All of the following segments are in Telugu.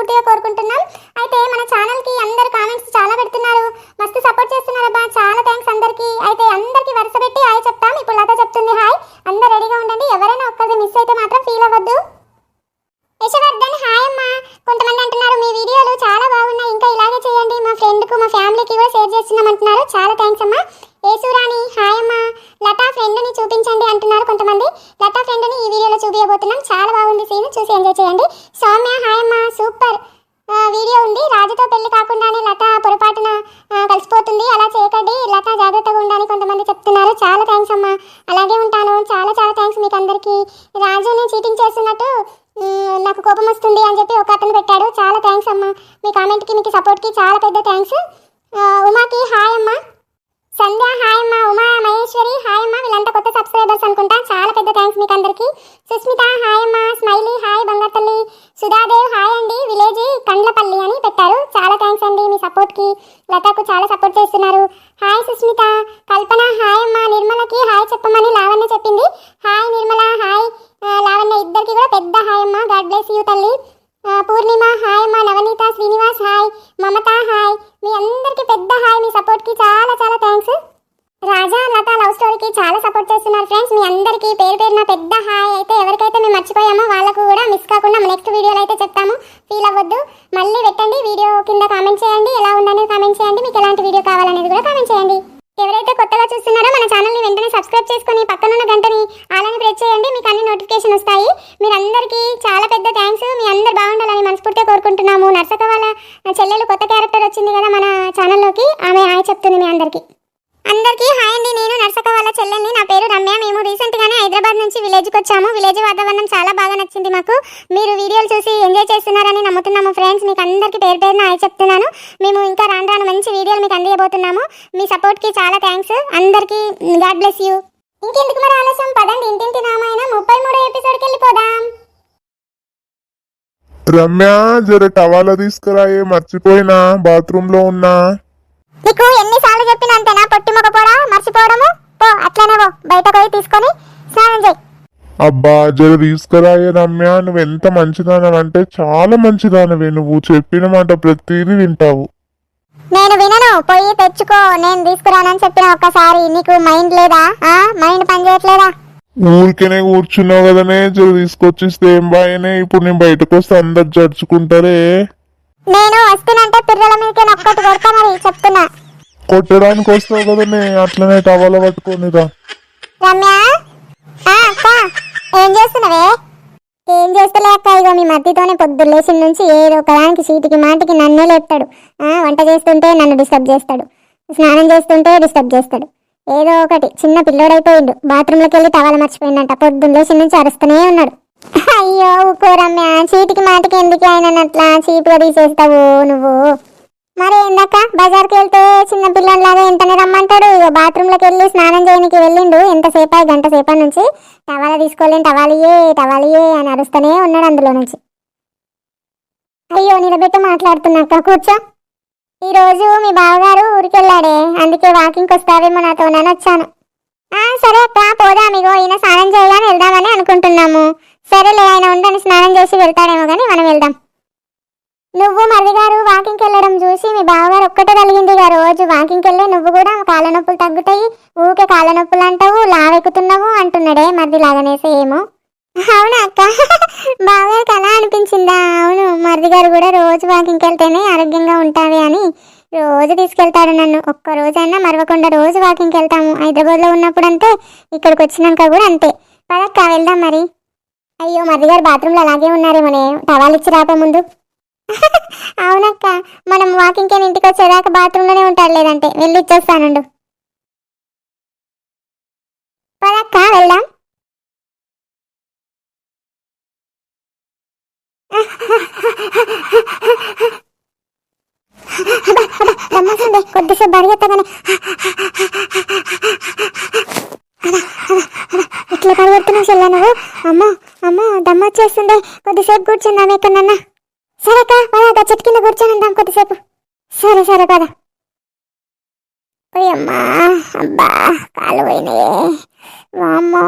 మనస్ఫూర్తిగా కోరుకుంటున్నాం. అయితే మన ఛానల్కి అందరు కామెంట్స్ చాలా పెడుతున్నారు. మస్తు సపోర్ట్ చేస్తున్నారబ్బా. చాలా థ్యాంక్స్ అందరికి. అయితే అందరికి వరుస పెట్టి హాయ్ చెప్తాం. ఇప్పుడు లత చెప్తుంది హాయ్. అందరు రెడీగా ఉండండి. ఎవరైనా ఒక్కరిది మిస్ అయితే మాత్రం ఫీల్ అవ్వద్దు యశవర్ధన్ హాయ్ అమ్మా కొంతమంది అంటున్నారు మీ వీడియోలు చాలా బాగున్నాయి ఇంకా ఇలాగే చేయండి మా ఫ్రెండ్కు మా ఫ్యామిలీకి కూడా షేర్ చేస్తున్నాం అంటున్నారు చాలా థ్యాంక్స్ అమ్మా యేసురాణి హాయ్ అమ్మా లతా ఫ్రెండ్ని చూపించండి అంటున్నారు కొంతమంది లతా ఫ్రెండ్ని ఈ వీడియోలో చూపించబోతున్నాం చాలా బాగుంది సీన్ చూసి ఎంజాయ్ చేయండి సౌమ్య హాయ్ అమ్మా సూపర్ ఆ, వీడియో ఉంది రాజుతో పెళ్ళి కాకుండానే లత పొరపాటున కలిసిపోతుంది. అలా చేయకండి. లత జాగ్రత్తగా ఉండాలి కొంతమంది చెప్తున్నారు. చాలా థ్యాంక్స్ అమ్మా. అలాగే ఉంటాను. చాలా చాలా థ్యాంక్స్ మీకు అందరికీ. రాజుని చీటింగ్ చేస్తున్నట్టు నాకు కోపం వస్తుంది అని చెప్పి ఒక అతను పెట్టాడు. చాలా థ్యాంక్స్ అమ్మా. మీ కామెంట్కి మీకు సపోర్ట్కి చాలా పెద్ద థ్యాంక్స్ ఉమాకి హాయ్ అమ్మా సంధ్య హాయ్ అమ్మా ఉమా మహేశ్వరి హాయ్ అమ్మా వీళ్ళంతా కొత్త సబ్స్క్రైబర్స్ అనుకుంటా చాలా పెద్ద థ్యాంక్స్ మీకు అందరికీ సుస్మిత హాయ్ అమ్మా smiley hi Bangathalli Sudhadev hi అండి విలేజ్ కండ్లపల్లి అని పెట్టారు చాలా థ్యాంక్స్ అండి మీ సపోర్ట్కి లతాకు చాలా సపోర్ట్ చేస్తున్నారు హాయ్ సుస్మిత కల్పన హాయ్ అమ్మా నిర్మలకి హాయ్ చెప్పమని లావణ్య చెప్పింది హాయ్ నిర్మల హాయ్ ఆ, లావణ్య ఇద్దరికి కూడా పెద్ద హాయ్ అమ్మా గాడ్ బ్లెస్ యూ తల్లి ఆ, పూర్ణిమ హాయ్ అమ్మా నవనీత శ్రీనివాస్ హాయ్ మమత హాయ్ మీ అందరికీ పెద్ద హాయ్ మీ సపోర్ట్కి చాలా చాలా థ్యాంక్స్ రాజా లత లవ్ స్టోరీకి చాలా సపోర్ట్ చేస్తున్నారు ఫ్రెండ్స్ మీ అందరికీ పేరు పేరున పెద్ద హాయ్ అయితే ఎవరికైతే మేము మర్చిపోయామో వాళ్ళకు కూడా మిస్ కాకుండా నెక్స్ట్ వీడియోలో అయితే చెప్తాము ఫీల్ అవ్వద్దు మళ్ళీ పెట్టండి వీడియో కింద కామెంట్ చేయండి ఎలా ఉందనేది కామెంట్ చేయండి మీకు ఎలాంటి వీడియో కావాలనేది కూడా కామెంట్ చేయండి ఎవరైతే కొత్తగా చూస్తున్నారో మన ఛానల్ని వెంటనే సబ్స్క్రైబ్ చేసుకొని పక్కనున్న గంటని అలానే ప్రెస్ చేయండి మీకు అన్ని నోటిఫికేషన్ వస్తాయి మీరందరికీ చాలా పెద్ద థ్యాంక్స్ మీ అందరు బాగుండాలని మనస్ఫూర్తిగా కోరుకుంటున్నాము. నర్సక వాళ్ళ చెల్లెలు కొత్త క్యారెక్టర్ వచ్చింది కదా మన ఛానల్లోకి. ఆమె హాయ్ చెప్తుంది మీ అందరికీ. అందరికీ హాయ్ అండి. నేను నర్సక వాళ్ళ చెల్లెల్ని. నా పేరు రమ్య. మేము రీసెంట్గానే హైదరాబాద్ నుంచి విలేజ్కి వచ్చాము. విలేజ్ వాతావరణం చాలా బాగా నచ్చింది మాకు. మీరు వీడియోలు చూసి ఎంజాయ్ చేస్తున్నారని నమ్ముతున్నాము ఫ్రెండ్స్. మీకు అందరికీ పేరు పేరున హాయ్ చెప్తున్నాను. మేము ఇంకా రాను రాను మంచి వీడియోలు మీకు అందియబోతున్నాము. మీ సపోర్ట్కి చాలా థ్యాంక్స్ అందరికీ గాడ్ బ్లెస్ యూ. ఇంకెందుకు మరి ఆలస్యం? పదండి. ఇంటింటి రామాయణ ముప్పై మూడో ఎపిసోడ్కి వెళ్ళిపోదాం. రమ్య జర టవాలా తీసుకురాయే మర్చిపోయినా బాత్రూమ్లో ఉన్నా. నీకు ఎన్నిసార్లు చెప్పిన అంతేనా? పొట్టి మొక్క పోడా మర్చిపోవడము? పో అట్లనే పో. బయటకు పోయి తీసుకొని స్నానం చేయి. అబ్బా జర తీసుకురాయే రమ్య నువ్వు ఎంత మంచిదానవంటే చాలా మంచిదానవే. నువ్వు చెప్పిన మాట ప్రతిదీ వింటావు. నేను వినను. పోయి తెచ్చుకో. నేను తీసుకురానని చెప్పిన ఒక్కసారి. నీకు మైండ్ లేదా? ఆ? మైండ్ పని చేయట్లేదా ఊరికేనే కూర్చున్నావు కదనే జర తీసుకొచ్చిస్తే ఏం బాయనే? ఇప్పుడు నేను బయటకు వస్తే అందరు జడుచుకుంటారే? నేను వస్తున్నంటే పిల్లల మీదకి నొక్కటి కొడతా మరి చెప్తున్నా. కొట్టడానికి వస్తావు కదనే అట్లనే టవాలా పట్టుకోనిరా రమ్య? ఆ, అక్క ఏం చేస్తున్నావే? ఏం చేస్తలే అక్క ఇగో మీ మధ్యతోనే పొద్దులేసిన నుంచి ఏదో ఒకదానికి సీటికి మాటికి నన్నే లేపుతాడు. ఆ, వంట చేస్తుంటే నన్ను డిస్టర్బ్ చేస్తాడు. స్నానం చేస్తుంటే డిస్టర్బ్ చేస్తాడు. ఏదో ఒకటి. చిన్న పిల్లోడైపోయిండు. బాత్రూంలోకి వెళ్ళి టవాల మర్చిపోయిందంట పొద్దున్నే చిన్న నుంచి అరుస్తూనే ఉన్నాడు. అయ్యో ఊకో చీటికి మాటికి ఎందుకు ఆయన అట్లా చీపుగా తీసేస్తావు నువ్వు? మరి ఏందక్క? బజార్కి వెళ్తే చిన్న పిల్లల్లాగా ఎంతనే రమ్మంటాడు. ఇక బాత్రూంలోకి వెళ్ళి స్నానం చేయడానికి వెళ్ళిండు. ఎంతసేపు గంట సేపటి నుంచి టవాలా తీసుకోలేని టవాలియే టవాలియే అని అరుస్తూనే ఉన్నాడు అందులో నుంచి. అయ్యో నిలబెట్టి మాట్లాడుతున్నాక కూర్చో. ఈరోజు మీ బావగారు ఊరికెళ్ళాడే అందుకే వాకింగ్కి వస్తావేమో నాతో నన్ను వచ్చాను ఆ సరే అక్క పోదాం ఇగో ఈయన స్నానం చేయగానే వెళ్దామని అనుకుంటున్నాము. సరేలే ఆయన ఉండని స్నానం చేసి వెళ్తాడేమో కానీ మనం వెళ్దాం. నువ్వు మరిది గారు వాకింగ్కి వెళ్ళడం చూసి మీ బావగారు ఒక్కటే కలిగింది గా రోజు. వాకింగ్కి వెళ్ళి నువ్వు కూడా కాళ్ళ నొప్పులు తగ్గుతాయి. ఊకే కాళ్ళ నొప్పులు అంటావు లావెక్కుతున్నావు అంటున్నాడే మరిది లాగనేసి ఏమో. అవునా అక్క? బావగారికి అలా అనిపించిందా? అవును మరిది గారు కూడా రోజు వాకింగ్కి వెళ్తేనే ఆరోగ్యంగా ఉంటావి అని. రోజు తీసుకెళ్తాడు నన్ను. ఒక్క రోజైనా మరవకుండా రోజు వాకింగ్కి వెళ్తాము. హైదరాబాద్లో ఉన్నప్పుడు అంతే ఇక్కడికి వచ్చినాక కూడా అంతే. పదక్క వెళ్దాం మరి. అయ్యో మరిది గారు బాత్రూంలో అలాగే ఉన్నారేమోనే. టవాల్ ఇచ్చి రాపే ముందు. అవునక్క మనం వాకింగ్కి ఇంటికి వచ్చేదాకా బాత్రూంలోనే ఉంటాడు లేదంటే. వెళ్ళి ఇచ్చేస్తానుండు. పదక్క వెళ్దాం. రమ్మసండి కొద్దిసేపు పరిగెత్తగానే ఇట్లా పరిగెడుతున్నావు చెల్ల నువ్వు? అమ్మో అమ్మో దమ్మ వచ్చేస్తుంది. కొద్దిసేపు కూర్చుందాం ఎక్కడన్నా సరే అక్క పద చెట్టు కింద కూర్చొని ఉంటాం కొద్దిసేపు. సరే సరే పద. అమ్మా అబ్బా కాలు పోయినాయే. వామ్మో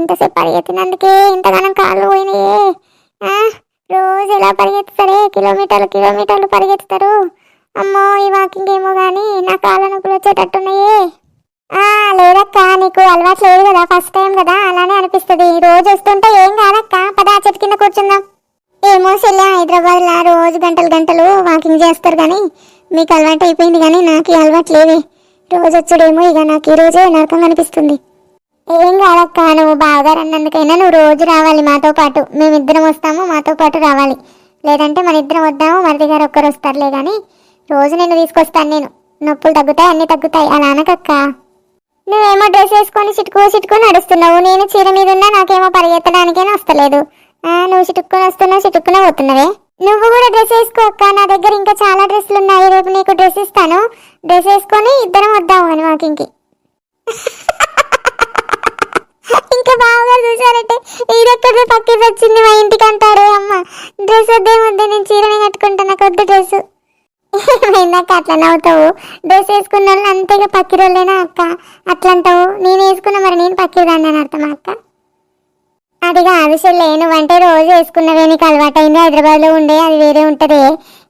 ఇంతసేపు పరిగెత్తినందుకే ఇంతగానం కాళ్ళు పోయినాయే. రోజు ఎలా పరిగెత్తుతారే? కిలోమీటర్లు కిలోమీటర్లు పరిగెత్తుతారు. అమ్మో ఈ వాకింగ్ ఏమో కానీ నా కాళ్ళ నొప్పులు వచ్చేటట్టున్నాయే ఆ లేదక్క నీకు అలవాటు లేదు కదా ఫస్ట్ టైం కదా అలానే అనిపిస్తుంది. రోజు వస్తుంటే ఏం కాదక్క పద చెట్టు కింద కూర్చుందాం. ఏమో చెల్లె హైదరాబాద్ లా రోజు గంటలు గంటలు వాకింగ్ చేస్తారు కానీ మీకు అలవాటు అయిపోయింది కానీ నాకు ఈ అలవాటు లేదే. రోజు వచ్చుడేమో ఇక నాకు ఈ రోజే నరకం అనిపిస్తుంది. ఏం కాదక్క నువ్వు బాగా అన్నందుకైనా నువ్వు రోజు రావాలి మాతో పాటు. మేమిద్దరం వస్తాము మాతో పాటు రావాలి. లేదంటే మన ఇద్దరం వద్దాము మరిది గారు ఒక్కరు వస్తారులే కానీ రోజు నేను తీసుకొస్తాను నేను. నొప్పులు తగ్గుతాయి అన్నీ తగ్గుతాయి. అలా అనకక్క. నువ్వేమో డ్రెస్ వేసుకొని చిటుకు చిటుకు నడుస్తున్నావు. నేను చీర మీద ఉన్నా నాకేమో పరిగెత్తడానికేనా వస్తలేదు. నువ్వు చిటుక్కుని వస్తున్నావు చిటుక్కునే పోతున్నావే. నువ్వు కూడా డ్రెస్ వేసుకో అక్క. నా దగ్గర ఇంకా చాలా డ్రెస్సులు ఉన్నాయి. రేపు నీకు డ్రెస్ ఇస్తాను. డ్రెస్ వేసుకొని ఇద్దరం వద్దాము అని వాకింగ్కి. ఇంకా బాగా చూసారంటే ఇదెక్కడ పక్కకి వచ్చింది మా ఇంటికి అంటారు అమ్మ. డ్రెస్ వద్దే వద్దే నేను చీరనే కట్టుకుంటాను. నాకు వద్దు డ్రెస్ ఇందాక అట్లా నవ్వుతావు. డ్రెస్ వేసుకున్న వాళ్ళు అంతేగా పక్కిరోళ్ళేనా అక్క? అట్లా అంటావు నేను వేసుకున్న మరి నేను పక్కిరాన్ని అని అర్థమా అక్క? అది కాదు నువ్వు నువ్వంటే రోజు వేసుకున్నవే నీకు అలవాటైంది. హైదరాబాద్లో ఉండే అది వేరే ఉంటుంది.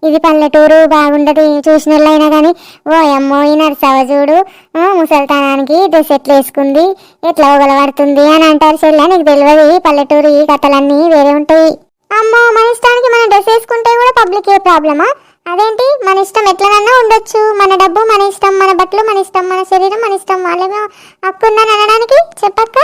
ఇది పల్లెటూరు బాగుండదు చూసిన వాళ్ళైనా కానీ ఓ అమ్మో ఈ నరసవ చూడు. ఆ, ముసలితనానికి డ్రెస్ ఎట్లా వేసుకుంది? ఎట్లా ఒగలబడుతుంది అని అంటారు చెల్లె. నీకు తెలియదు ఈ పల్లెటూరు ఈ కథలన్నీ వేరే ఉంటాయి. అమ్మో మన ఇష్టానికి మనం డ్రెస్ వేసుకుంటే కూడా పబ్లిక్ ఏ ప్రాబ్లమా? అదేంటి? మన ఇష్టం ఎట్లనన్నా ఉండొచ్చు. మన డబ్బు మన ఇష్టం మన బట్టలు మన ఇష్టం మన శరీరం మన ఇష్టం. వాళ్ళేమో హక్కుందని అనడానికి చెప్పక్క.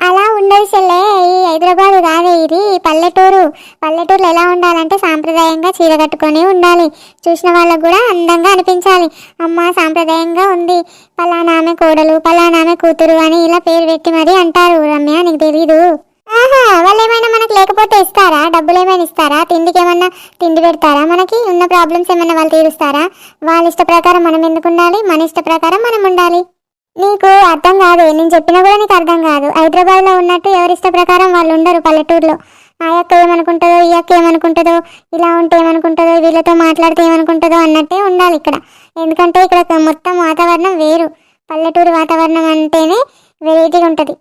అలా ఉండదు చెల్లె. ఈ హైదరాబాద్ కాదే ఇది. పల్లెటూరు. పల్లెటూరులో ఎలా ఉండాలంటే సాంప్రదాయంగా చీర కట్టుకొని ఉండాలి. చూసిన వాళ్ళకు కూడా అందంగా అనిపించాలి. అమ్మ సాంప్రదాయంగా ఉంది. పలానామె కోడలు పలానామె కూతురు అని ఇలా పేరు పెట్టి మరీ అంటారు. రమ్య నీకు తెలీదు. వాళ్ళు ఏమైనా మనకు లేకపోతే ఇస్తారా? డబ్బులు ఏమైనా ఇస్తారా? తిండికి ఏమన్నా తిండి పెడతారా మనకి? ఉన్న ప్రాబ్లమ్స్ ఏమైనా వాళ్ళు తీరుస్తారా? వాళ్ళ ఇష్ట ప్రకారం మనం ఎందుకు ఉండాలి? మన ఇష్ట ప్రకారం మనం ఉండాలి. నీకు అర్థం కాదు నేను చెప్పినా కూడా నీకు అర్థం కాదు. హైదరాబాద్లో ఉన్నట్టు ఎవరి ఇష్ట ప్రకారం వాళ్ళు ఉండరు పల్లెటూరులో. ఆ యొక్క ఏమనుకుంటుందో ఈ యొక్క ఏమనుకుంటుందో ఇలా ఉంటే ఏమనుకుంటుందో వీళ్ళతో మాట్లాడితే ఏమనుకుంటుందో అన్నట్టే ఉండాలి ఇక్కడ. ఎందుకంటే ఇక్కడ మొత్తం వాతావరణం వేరు. పల్లెటూరు వాతావరణం అంటేనే వెరైటీగా ఉంటుంది.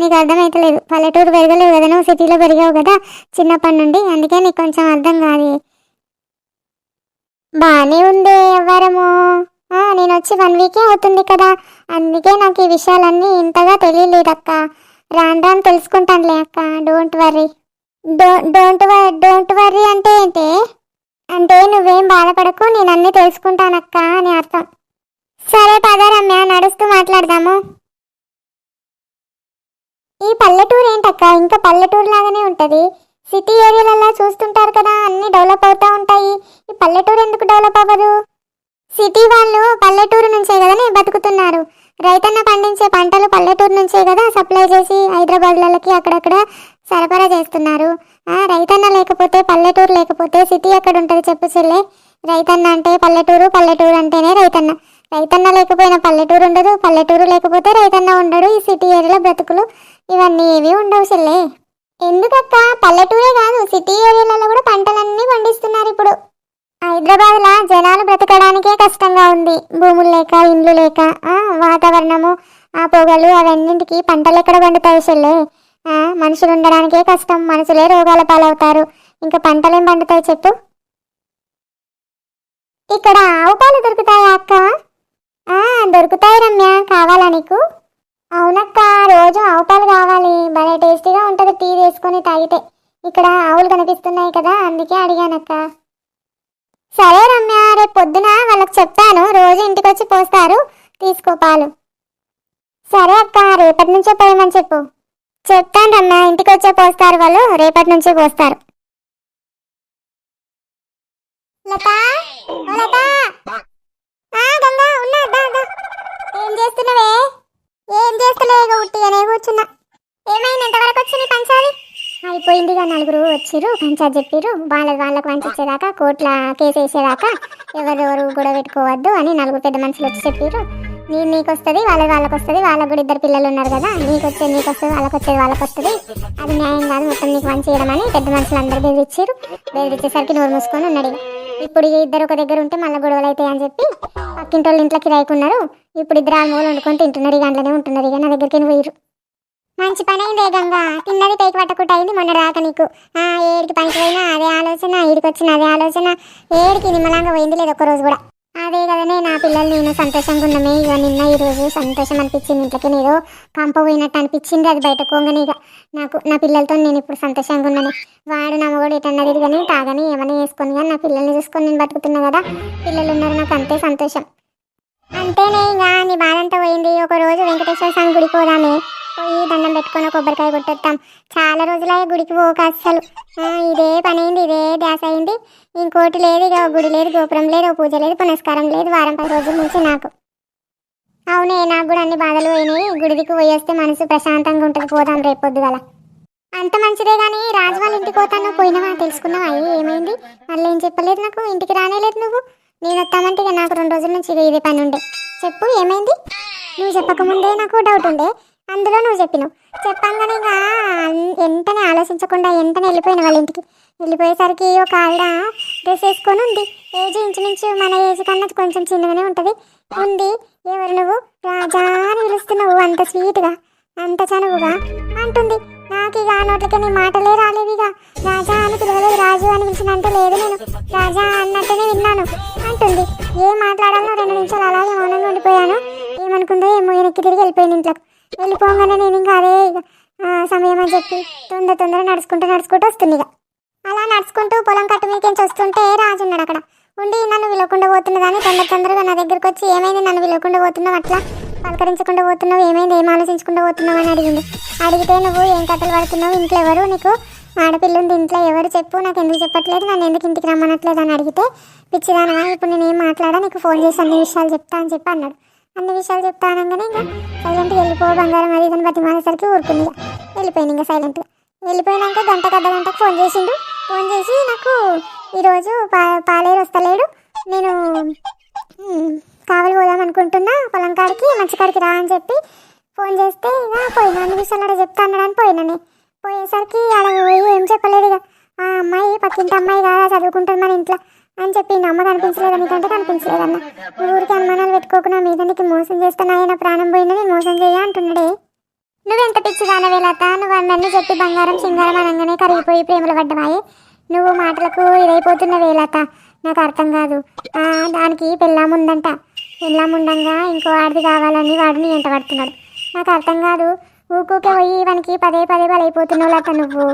నీకు అర్థమవుతలేదు పల్లెటూరు పెరగలేవు కదా నువ్వు? సిటీలో పెరిగావు కదా చిన్నప్పటి నుండి. అందుకే నీకు కొంచెం అర్థం కాదు. బాగానే ఉందే ఎవ్వరము. నేను వచ్చి వన్ వీకే అవుతుంది కదా. అందుకే నాకు ఈ విషయాలన్నీ ఇంతగా తెలియలేదు అక్క రాను రాను తెలుసుకుంటానులే అక్క. Don't worry don't worry don't worry అంటే ఏంటి? అంటే నువ్వేం బాధపడకు నేను అన్నీ తెలుసుకుంటానక్క అని అర్థం. సరే పద రమ్య నడుస్తూ మాట్లాడదాము. ఈ పల్లెటూరు ఏంటక్క? ఇంకా పల్లెటూరు లాగానే ఉంటది. సిటీ ఏరియాలలో చూస్తుంటారు కదా అన్ని డెవలప్ అవుతా ఉంటాయి. ఈ పల్లెటూరు ఎందుకు డెవలప్ అవ్వదు? సిటీ వాళ్ళు పల్లెటూరు నుంచే కదనే బతుకుతున్నారు. రైతన్న పండించే పంటలు పల్లెటూరు నుంచే కదా సప్లై చేసి హైదరాబాద్లకి అక్కడక్కడ సరఫరా చేస్తున్నారు. ఆ రైతన్న లేకపోతే పల్లెటూరు లేకపోతే సిటీ ఎక్కడ ఉంటుంది చెప్పు చెల్లే. రైతన్న అంటే పల్లెటూరు పల్లెటూరు అంటేనే రైతన్న. రైతన్న లేకపోయినా పల్లెటూరు ఉండదు పల్లెటూరు లేకపోతే రైతన్న ఉండడు ఈ సిటీ ఏరియాలో బ్రతుకులు. ఇవన్నీ ఏవి ఉండవు చెల్లే. ఎందుకక్క? పల్లెటూరే కాదు సిటీ ఏరియాలలో కూడా పంటలన్నీ పండిస్తున్నారు ఇప్పుడు. హైదరాబాద్లో జనాలు బ్రతకడానికే కష్టంగా ఉంది. భూములు లేక ఇండ్లు లేక వాతావరణము ఆ పొగలు అవన్నింటికి పంటలు ఎక్కడ పండుతాయి చెల్లే? మనుషులు ఉండడానికే కష్టం మనుషులే రోగాల పాలవుతారు. ఇంకా పంటలేం పండుతాయి చెప్పు. ఇక్కడ ఆవు పాలు దొరుకుతాయా అక్క? దొరుకుతాయి రమ్య కావాలా నీకు? అవునక్క రోజు ఆవు పాలు కావాలి. భలే టేస్టీగా ఉంటుంది టీ వేసుకొని తాగితే. ఇక్కడ ఆవులు కనిపిస్తున్నాయి కదా అందుకే అడిగానక్క. సరే రమ్య రేపు పొద్దున వాళ్ళకి చెప్తాను. రోజు ఇంటికి వచ్చి పోస్తారు. తీసుకో పాలు. సరే అక్క రేపటి నుంచే పోయమని చెప్పు. చెప్తాను రమ్య ఇంటికి వచ్చే పోస్తారు వాళ్ళు రేపటి నుంచే పోస్తారు. ఆ గంగా ఉన్నా ఏం చేస్తున్నావే? ఏం చేస్తలేదు ఉట్టిగానే కూర్చున్నా. ఏమైంది? ఎంతవరకు వచ్చింది పంచాది అయిపోయిందిగా నలుగురు వచ్చిర్రు పంచాయత్ చెప్పిర్రు. వాళ్ళ వాళ్ళకు వంచేదాకా కోట్ల కేసు వేసేదాకా ఎవరెవరు గొడవ పెట్టుకోవద్దు అని నలుగురు పెద్ద మనుషులు వచ్చి చెప్పిర్రు. నీ నీకు వస్తుంది వాళ్ళ వాళ్ళకి వస్తుంది వాళ్ళకు కూడా ఇద్దరు పిల్లలు ఉన్నారు కదా. నీకు వచ్చేది నీకు వస్తుంది వాళ్ళకి వచ్చేది వాళ్ళకి వస్తుంది అది న్యాయం కాదు మొత్తం నీకు మంచి చేయడమని పెద్ద మనుషులు అందరూ బెదిరిచ్చారు బెదిరించేసరికి నోరు మూసుకొని ఉన్నాడు ఇప్పుడు ఇద్దరు ఒక దగ్గర ఉంటే మళ్ళీ గొడవలు అవుతాయి అని చెప్పి పక్కింటి వాళ్ళు ఇంట్లోకి రాయకున్నారు ఇప్పుడు ఇద్దరు ఆ వండుకొని తింటున్నారు ఇక అందులోనే ఉంటున్నారు. ఇక నా దగ్గరికి పోయిరు మంచి పని అయింది గంగా. తిన్నది పైకి పట్టకుండా అయింది మొన్న రాక నీకు ఏడికి పనికి పోయినా అదే ఆలోచన ఈడికి వచ్చిన అదే ఆలోచన. ఏడికి నిమ్మలంగా పోయింది లేదు ఒక్క రోజు కూడా. అదే కదనే నా పిల్లలు నేను సంతోషంగా ఉన్నామే. ఇక నిన్న ఈరోజు సంతోషం అనిపించింది ఇంట్లోకి. ఏదో కంప పోయినట్టు అనిపించింది అది బయట పోగానే ఇక నాకు నా పిల్లలతో నేను ఇప్పుడు సంతోషంగా ఉన్నాను. వాడు నా కూడా ఎటన్నది కానీ తాగని ఏమైనా వేసుకొని కానీ నా పిల్లల్ని చూసుకొని నేను బతుకుతున్నా కదా. పిల్లలు ఉన్నారు నాకు అంతే సంతోషం. అంతేనే ఇంకా నీ బాధ అంతా పోయింది. ఒక రోజు వెంకటేశ్వర స్వామి గుడికి పోదామే. పోయి దండం పెట్టుకొని కొబ్బరికాయ కొట్టేద్దాం. చాలా రోజులయ్యే గుడికి పోక అస్సలు. ఇదే పని అయింది ఇదే ధ్యాస అయింది. ఇంకోటి లేదు ఇక గుడి లేదు గోపురం లేదు ఓ పూజ లేదు పునస్కారం లేదు వారం పది రోజుల నుంచి నాకు. అవునే నాకు కూడా అన్ని బాధలు పోయినాయి. గుడికి పోయి వస్తే మనసు ప్రశాంతంగా ఉంటుంది పోదాం రేపొద్దు గల అంత మంచిదే కానీ రాజు వాళ్ళ ఇంటికి పోతాను పోయినావా తెలుసుకున్నావా? ఏమైంది? మళ్ళీ ఏం చెప్పలేదు నాకు? ఇంటికి రానేలేదు నువ్వు? నేను వస్తామంటే ఇక నాకు రెండు రోజుల నుంచి ఇదే పని ఉండే చెప్పు ఏమైంది? నువ్వు చెప్పకముందే నాకు డౌట్ ఉండే. అందులో నువ్వు చెప్పినావు. చెప్పంగానే ఇంకా వెంటనే ఆలోచించకుండా వెంటనే వెళ్ళిపోయిన వాళ్ళ ఇంటికి. వెళ్ళిపోయేసరికి ఒక ఆవిడ డ్రెస్ వేసుకొని ఉంది. ఏజ్ ఇంచుమించు మన ఏజ్ కన్నా కొంచెం చిన్నగానే ఉంటుంది. ఉంది. ఎవరు నువ్వు? రాజా అని పిలుస్తున్నావు. అంత స్వీట్గా అంత చనువుగా. అంటుంది. నాకు ఇక నోట్లకి నీ మాటలే రాలేదు ఇక. రాజా అని పిలవలేదు. రాజు అని పిలిచినంటే లేదు నేను. రాజా అన్నట్టునే విన్నాను. అంటుంది. ఏం మాట్లాడాలో రెండు నిమిషాలు అలాగే మౌనంగా ఉండిపోయాను. ఏమనుకుందో ఏమో వెనక్కి తిరిగి వెళ్ళిపోయింది ఇంట్లోకి. వెళ్ళిపోగానే నేను ఇంకా అదే సమయం అని చెప్పి తొందర తొందర నడుచుకుంటూ నడుచుకుంటూ వస్తుంది ఇక. అలా నడుచుకుంటూ పొలం కట్టు మీకేంచి వస్తుంటే రాజు ఉన్నాడు అక్కడ. ఉండి నన్ను విలకుండా పోతున్నదని తొందర తొందరగా నా దగ్గరకు వచ్చి ఏమైంది నన్ను విలకుండా పోతున్నావు అట్లా? పలకరించకుండా పోతున్నావు? ఏమైంది? ఏం ఆలోచించకుండా పోతున్నావు? అని అడిగింది. అడిగితే నువ్వు ఏం కథలు పడుతున్నావు? ఇంట్లో ఎవరు? నీకు ఆడపిల్ల ఉంది ఇంట్లో ఎవరు? చెప్పు. నాకు ఎందుకు చెప్పట్లేదు? నన్ను ఎందుకు ఇంటికి రమ్మనట్లేదు? అని అడిగితే పిచ్చిదానగా ఇప్పుడు నేను ఏం మాట్లాడా? నీకు ఫోన్ చేసి అన్ని విషయాలు చెప్తా అని చెప్పి అన్నాడు. అన్ని విషయాలు చెప్తానంగానే ఇంకా సైలెంట్గా వెళ్ళిపో బంగారం అది ఇదని బతి మానేసరికి ఊరుకుంది వెళ్ళిపోయింది ఇంకా సైలెంట్గా. వెళ్ళిపోయినాక గంట గడ్డ గంటకు ఫోన్ చేసిండు. ఫోన్ చేసి నాకు ఈరోజు పా పాలేరు వస్తలేడు. నేను కావలి పోదాం అనుకుంటున్నా. పొలం కాడికి మంచి కాడికి రా అని చెప్పి ఫోన్ చేస్తే ఇక పోయినా అన్ని విషయాలు అక్కడ చెప్తా అన్నాడని పోయేసరికి అలా ఏం చెప్పలేదు ఇక. ఆ అమ్మాయి పక్కింటి అమ్మాయి కదా చదువుకుంటుంది మన ఇంట్లో. అని చెప్పి నా అమ్మ కనిపించలేదు నీకంటే కనిపించలేదన్న ఊరికి అనుమానాలు పెట్టుకోకుండా మీద నీకు మోసం చేస్తున్నా నా ప్రాణం పోయినది మోసం చేయ అంటున్నాడే. నువ్వెంత పిచ్చిదానవే వేలత నువ్వు అందరినీ చెప్పి బంగారం సింగారం అనగానే కరిగిపోయి ప్రేమలు పడ్డవాయి. నువ్వు మాటలకు ఇదైపోతున్న వేలత నాకు అర్థం కాదు. దానికి పెళ్ళాముందంట పెళ్ళాముండంగా ఇంకో ఆడిది కావాలని వాడిని ఎంట పడుతున్నాడు. నాకు అర్థం కాదు. ఊకూకే పోయి వానికి పదే పదే బలైపోతున్నావు లత నువ్వు.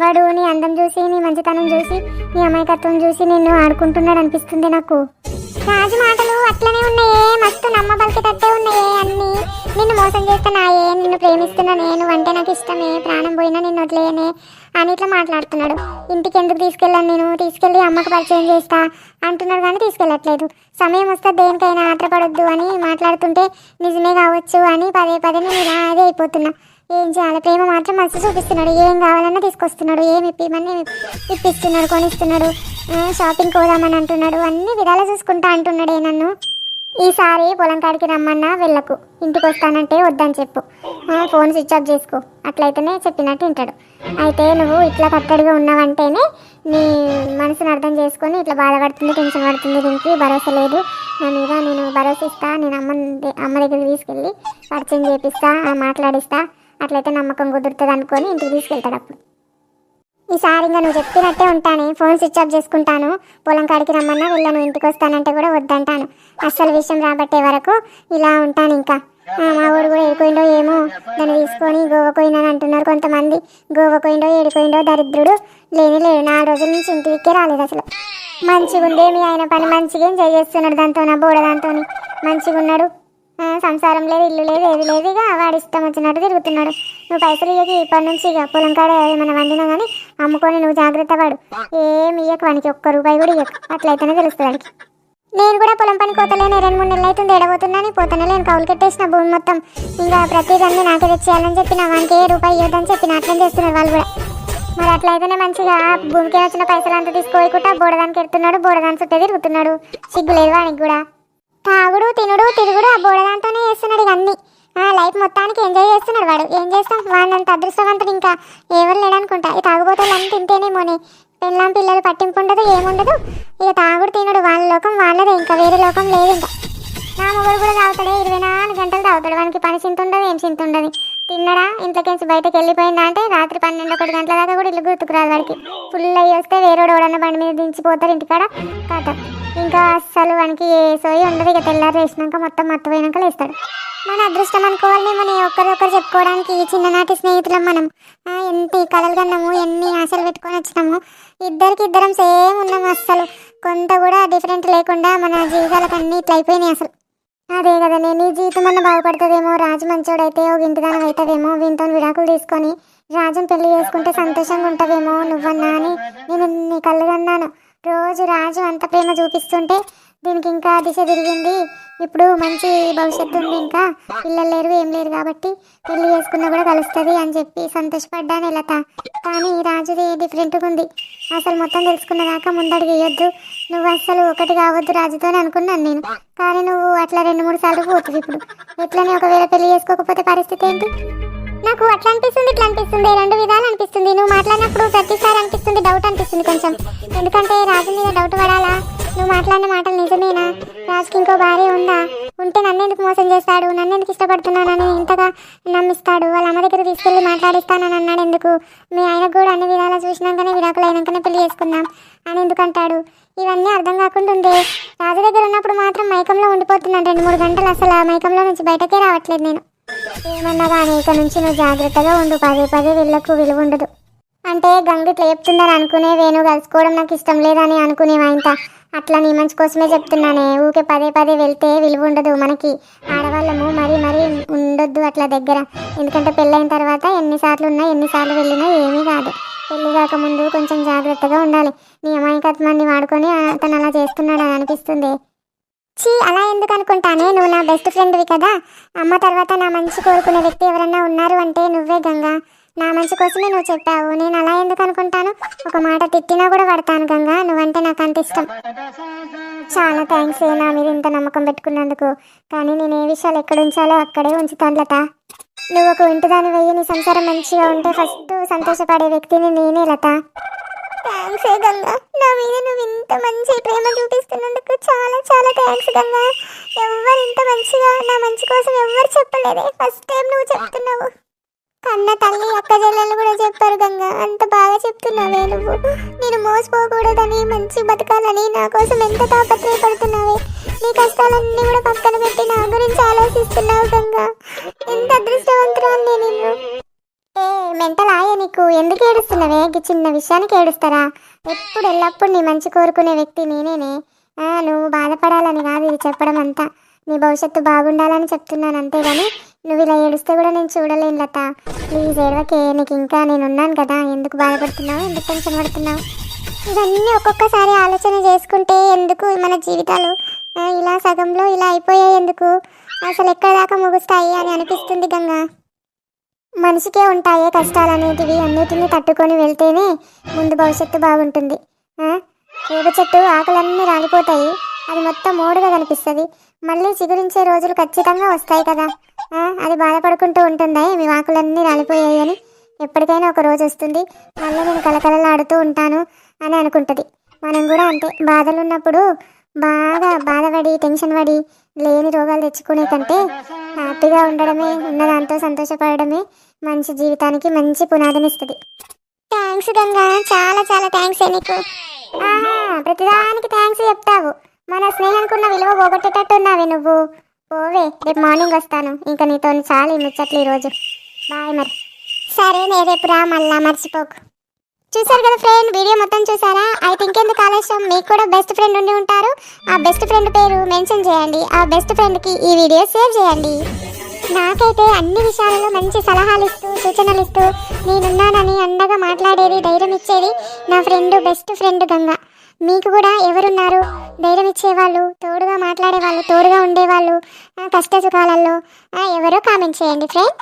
వాడు నీ అందం చూసి నీ మంచితనం చూసి నీ అమాయకత్వం చూసి నిన్ను ఆడుకుంటున్నాడు అనిపిస్తుంది నాకు. రాజు మాటలు అట్లనే ఉన్నాయే మస్తు నమ్మబలికేటట్టే ఉన్నాయే అన్ని. నిన్ను మోసం చేస్తున్నాయే నిన్ను ప్రేమిస్తున్నా నేను అంటే నాకు ఇష్టమే. ప్రాణం పోయినా నిన్ను వదిలేయనే. అని ఇట్లా మాట్లాడుతున్నాడు. ఇంటికి ఎందుకు తీసుకెళ్ళాను నేను? తీసుకెళ్ళి అమ్మకు పరిచయం చేస్తా అంటున్నాడు కానీ తీసుకెళ్ళట్లేదు. సమయం వస్తే దేనికైనా ఆత్రపడొద్దు అని మాట్లాడుతుంటే నిజమే కావచ్చు అని పదే పదే నేను ఇలా అదే అయిపోతున్నా. ఏం చేయాలి? ప్రేమ మాత్రం మస్తు చూపిస్తున్నాడు. ఏం కావాలన్నా తీసుకొస్తున్నాడు. ఏమి ఇప్పిమని ఇప్పిస్తున్నాడు కొనిస్తున్నాడు. షాపింగ్ పోదామని అంటున్నాడు. అన్ని విధాలు చూసుకుంటా అంటున్నాడే నన్ను. ఈసారి పొలం కాడికి రమ్మన్నా వెళ్ళకు. ఇంటికి వస్తానంటే వద్దని చెప్పు. ఫోన్ స్విచ్ ఆఫ్ చేసుకో. అట్లయితేనే చెప్పినట్టు వింటాడు. అయితే నువ్వు ఇట్లా కట్టడిగా ఉన్నావంటేనే నీ మనసును అర్థం చేసుకొని ఇట్లా బాధపడుతుంది టెన్షన్ పడుతుంది దీనికి భరోసా లేదు. నా మీద నేను భరోసా ఇస్తా నేను అమ్మ అమ్మ దగ్గరికి తీసుకెళ్ళి పరిచయం చేపిస్తా మాట్లాడిస్తా. అట్లయితే నమ్మకం కుదురుతుంది అనుకొని ఇంటికి తీసుకెళ్తాడు అప్పుడు. ఈసారి ఇంకా నువ్వు చెప్పినట్టే ఉంటాను. ఫోన్ స్విచ్ ఆఫ్ చేసుకుంటాను. పొలం కాడికి రమ్మన్నా వెళ్ళను. ఇంటికి వస్తానంటే కూడా వద్దంటాను. అస్సలు విషయం రాబట్టే వరకు ఇలా ఉంటాను ఇంకా. మా ఊడు కూడా ఏడిపోయిండో ఏమో. దాన్ని తీసుకొని గోవా అంటున్నారు కొంతమంది. గోవకోయిండో ఏడిపోయిండో దరిద్రుడు లేని లేడు. నాలుగు రోజుల నుంచి ఇంటికే రాలేదు అసలు. మంచిగా ఉండే మీ ఆయన పని మంచిగా ఎంజాయ్ చేస్తున్నాడు దాంతో నా బోడ దాంతో మంచిగా ఉన్నాడు సంసారం లేదు ఇల్లు లేదు ఏది లేదు. ఇక వాడు ఇష్టం వచ్చినట్టు తిరుగుతున్నాడు. నువ్వు పైసలు ఇయ్యకి ఇప్పటి నుంచి ఇక పొలం కాడ ఏమైనా వండినా కానీ అమ్ముకొని నువ్వు జాగ్రత్త పడు. ఏమి ఇయ్యకు వానికి ఒక్క రూపాయి కూడా ఇయ్యకు. అట్లయితేనే తెలుస్తుంది వాడికి. నేను కూడా పొలం పని కోతలేను రెండు మూడు నెలలు అవుతుంది ఎడబోతున్నాను పోతానే లేను. కౌలు కట్టేసిన భూమి మొత్తం. ఇంకా ప్రతిదన్నీ నాకే తెచ్చేయాలని చెప్పిన వానికి ఏ రూపాయి ఇవ్వదని చెప్పిన అట్లనే చేస్తున్నారు వాళ్ళు కూడా. మరి అట్లయితేనే మంచిగా భూమికి వచ్చిన పైసలు అంతా తీసుకోకుండా బోడదానికి ఎడుతున్నాడు బోడదాని చుట్టే తిరుగుతున్నాడు. సిగ్గు లేదు వానికి కూడా. తాగుడు తినుడు తిరుగుడు ఆ బోడదాంతోనే చేస్తున్నాడు ఇక అన్ని. ఆ లైఫ్ మొత్తానికి ఎంజాయ్ చేస్తున్నాడు వాడు. ఏం చేస్తాం? వాడినంత అదృష్టవంతుడు ఇంకా ఎవరు లేడనుకుంటా. ఈ తాగుబోతులు అన్ని తింటేనేమోని పెళ్ళాం పిల్లలు పట్టింపు ఉండదు ఏముండదు. ఇక తాగుడు తినుడు వాళ్ళ లోకం వాళ్ళదే. ఇంకా వేరే లోకం లేదు ఇంకా నా మొగుడు కూడా తాగుతాడే. ఇరవై నాలుగు గంటలు తాగుతాడు. వానికి పని చింత ఉండదు ఏం చింత ఉండదు. తిన్నడా? ఇంట్లోకించి బయటకు వెళ్ళిపోయిందా అంటే రాత్రి పన్నెండు ఒకటి గంటల దాకా కూడా ఇల్లు గుర్తుకురాదు వాడికి. ఫుల్ అయ్యి వస్తే వేరేవాడు ఎవడన్నా బండి మీద దించిపోతారు ఇంటికాడ. కథ. ఇంకా అస్సలు వానికి ఏ సోయి ఉండదు. ఇక తెల్లారి వేసినాక మొత్తం మత్తపోయినాక లేస్తాడు. మన అదృష్టం అనుకోవాలి మన ఒకరికొకరు చెప్పుకోవడానికి ఈ చిన్ననాటి స్నేహితులం మనం. ఎంత కలలు కన్నాము ఎన్ని ఆశలు పెట్టుకొని వచ్చినాము. ఇద్దరికి ఇద్దరం సేమ్ ఉన్నాము అస్సలు. కొంత కూడా డిఫరెంట్ లేకుండా మన జీవితాలకు అన్ని ఇట్లా అయిపోయినాయి అసలు. అదే కదా నేను నీ జీవితం అన్న బాగుపడుతుందేమో రాజు మంచోడైతే ఓ వింటిదానం అవుతుందేమో వింతో విడాకులు తీసుకొని రాజుని పెళ్ళి చేసుకుంటే సంతోషంగా ఉంటావేమో నువ్వన్నా అని నేను నీ కళ్ళు కన్నాను రోజు రాజు అంత ప్రేమ చూపిస్తుంటే దీనికి ఇంకా దిశ తిరిగింది. ఇప్పుడు మంచి భవిష్యత్తు ఉంది ఇంకా. పిల్లలు లేరు ఏం లేరు కాబట్టి పెళ్ళి చేసుకున్నా కూడా కలుస్తుంది అని చెప్పి సంతోషపడ్డాను లత. కానీ రాజుది డిఫరెంట్గా ఉంది. అసలు మొత్తం తెలుసుకున్న దాకా ముందడుగు నువ్వు అసలు ఒకటి కావద్దు రాజుతో అనుకున్నాను నేను. కానీ నువ్వు అట్లా రెండు మూడు సార్లు పోతుంది ఇప్పుడు. ఎట్లనే ఒకవేళ పెళ్ళి చేసుకోకపోతే పరిస్థితి ఏంటి? నాకు అట్లా అనిపిస్తుంది ఇట్లా అనిపిస్తుంది రెండు విధాలు అనిపిస్తుంది. నువ్వు మాట్లాడినప్పుడు ప్రతిసారి అనిపిస్తుంది డౌట్ అనిపిస్తుంది కొంచెం. ఎందుకంటే రాజు మీద డౌట్ పడాలా? నువ్వు మాట్లాడిన మాటలు నిజమేనా? రాజుకి ఇంకో భార్య ఉందా? ఉంటే నన్ను ఎందుకు మోసం చేస్తాడు? నన్ను ఎందుకు ఇష్టపడుతున్నానని ఇంతగా నమ్మిస్తాడు? వాళ్ళ అమ్మ దగ్గర తీసుకెళ్ళి మాట్లాడిస్తానని అన్నాడు ఎందుకు? మీ ఆయనకు కూడా అన్ని విధాలా చూసినాకనే విడాకులు అయినాకనే పెళ్ళి చేసుకుందాం అని ఎందుకు అంటాడు? ఇవన్నీ అర్థం కాకుండా ఉంది. రాజు దగ్గర ఉన్నప్పుడు మాత్రం మైకంలో ఉండిపోతున్నాను రెండు మూడు గంటలు అసలు. మైకంలో నుంచి బయటకే రావట్లేదు నేను. ఏమన్నా కానీ ఇక నుంచి నువ్వు జాగ్రత్తగా ఉండు. పదే పదే వీళ్ళకు విలువ ఉండదు. అంటే గంగు ఇట్లా చెప్తుందని అనుకునే వేణు కలుసుకోవడం నాకు ఇష్టం లేదని అనుకునేవా ఇంత అట్లా నీ మంచి కోసమే చెప్తున్నానే. ఊకే పదే పదే వెళ్తే విలువ ఉండదు మనకి. ఆడవాళ్ళము మరీ మరీ ఉండొద్దు అట్లా దగ్గర. ఎందుకంటే పెళ్ళైన తర్వాత ఎన్నిసార్లు ఉన్నా ఎన్నిసార్లు వెళ్ళినా ఏమీ కాదు. పెళ్ళి కాకముందు కొంచెం జాగ్రత్తగా ఉండాలి. నీ అమాయకత్వాన్ని వాడుకొని అతను అలా చేస్తున్నాడు అని అనిపిస్తుంది. చీ అలా ఎందుకు అనుకుంటానే? నువ్వు నా బెస్ట్ ఫ్రెండ్వి కదా. అమ్మ తర్వాత నా మంచి కోరుకునే వ్యక్తి ఎవరన్నా ఉన్నారు అంటే నువ్వే గంగా. నా మంచి కోసమే నువ్వు చెప్పావు. నేను అలా ఎందుకు అనుకుంటాను? ఒక మాట తిట్టినా కూడా పడతాను గంగా. నువ్వంటే నాకు అంత ఇష్టం. చాలా థ్యాంక్స్ నా మీద ఇంత నమ్మకం పెట్టుకున్నందుకు. కానీ నేను ఏ విషయాలు ఎక్కడ ఉంచాలో అక్కడే ఉంచుతాను లత. నువ్వు ఒక ఇంటిదాని వెయ్యి నీ సంసారం మంచిగా ఉంటే ఫస్ట్ సంతోషపడే వ్యక్తిని నేనే లత. థ్యాంక్స్ గంగా. నా మీద నువ్వు ఇంత మంచి ప్రేమ చూపిస్తున్నందుకు చాలా చాలా థ్యాంక్స్ గంగా. ఎవ్వరు ఇంత మంచిగా నా మంచి కోసం ఎవ్వరు చెప్పలేదే. ఫస్ట్ టైం నువ్వు చెప్తున్నావు. కన్న తల్లి అక్క చెల్లెలు కూడా చెప్పారు గంగా. అంత బాగా చెప్తున్నావే నువ్వు. నేను మోసపోకూడదని మంచి బతకాలని నా కోసం ఎంత తాపత్రయపడుతున్నావే. నీ కష్టాలన్నీ కూడా పక్కన పెట్టి నా గురించి ఆలోచిస్తున్నావు గంగా. ఎంత అదృష్టవంతురాలు నేను మెంటలాయే నీకు? ఎందుకు ఏడుస్తున్నావే? ఈ చిన్న విషయానికి ఏడుస్తారా? ఎప్పుడు ఎల్లప్పుడు నీ మంచి కోరుకునే వ్యక్తి నేనేనే. ఆ, నువ్వు బాధపడాలని కాదు ఇది చెప్పడం అంతా. నీ భవిష్యత్తు బాగుండాలని చెప్తున్నాను అంతేగాని నువ్వు ఇలా ఏడుస్తే కూడా నేను చూడలేను లత. ప్లీజ్ ఏడవకే నీకు ఇంకా నేను ఉన్నాను కదా. ఎందుకు బాధపడుతున్నావు? ఎందుకు టెన్షన్ పడుతున్నావు? ఇవన్నీ ఒక్కొక్కసారి ఆలోచన చేసుకుంటే ఎందుకు? మన జీవితాలు ఇలా సగంలో ఇలా అయిపోయాయి ఎందుకు? అసలు ఎక్కడ దాకా ముగుస్తాయి అని అనిపిస్తుంది గంగా. మనిషికే ఉంటాయే కష్టాలు అనేటివి అన్నిటిని తట్టుకొని వెళ్తేనే ముందు భవిష్యత్తు బాగుంటుంది. ఆ? వేప చెట్టు ఆకులన్నీ రాలిపోతాయి. అది మొత్తం మోడుగా కనిపిస్తుంది. మళ్ళీ చిగురించే రోజులు ఖచ్చితంగా వస్తాయి కదా. అది బాధపడుకుంటూ ఉంటుందా? మీ ఆకులన్నీ రాలిపోయాయి అని? ఎప్పటికైనా ఒక రోజు వస్తుంది. మళ్ళీ నేను కలకలలాడుతూ ఉంటాను అని అనుకుంటుంది. మనం కూడా అంతే. బాధలు ఉన్నప్పుడు బాగా బాధపడి టెన్షన్ పడి లేని రోగాలు తెచ్చుకునే కంటే హ్యాపీగా ఉండడమే ఉన్నదాంతో సంతోషపడడమే మంచి జీవితానికి మంచి పునాదినిస్తుంది. థ్యాంక్స్ గంగా. చాలా చాలా థ్యాంక్స్ నీకు. ప్రతిదానికి థ్యాంక్స్ చెప్తావు. మన స్నేహానికి ఉన్న విలువ పోగొట్టేటట్టు ఉన్నావే నువ్వు. పోవే రేపు మార్నింగ్ వస్తాను. ఇంకా నీతో చాలా ఈ ముచ్చట్లు ఈరోజు. బాయ్ మరి. సరే నే రేపు రా మళ్ళా మర్చిపోకు. చూసారు కదా ఫ్రెండ్ వీడియో మొత్తం చూసారా అయితే ఇంకెందుకు ఆలస్యం? మీకు కూడా బెస్ట్ ఫ్రెండ్ ఉండి ఉంటారు. ఆ బెస్ట్ ఫ్రెండ్ పేరు మెన్షన్ చేయండి. ఆ బెస్ట్ ఫ్రెండ్కి ఈ వీడియో షేర్ చేయండి. నాకైతే అన్ని విషయాలలో మంచి సలహాలు ఇస్తూ సూచనలు ఇస్తూ నేనున్నానని అండగా మాట్లాడేది ధైర్యం ఇచ్చేది నా ఫ్రెండ్ బెస్ట్ ఫ్రెండ్ గంగ. మీకు కూడా ఎవరున్నారు? ధైర్యం ఇచ్చేవాళ్ళు తోడుగా మాట్లాడేవాళ్ళు తోడుగా ఉండేవాళ్ళు ఆ, కష్ట సుఖాలలో ఎవరో కామెంట్ చేయండి ఫ్రెండ్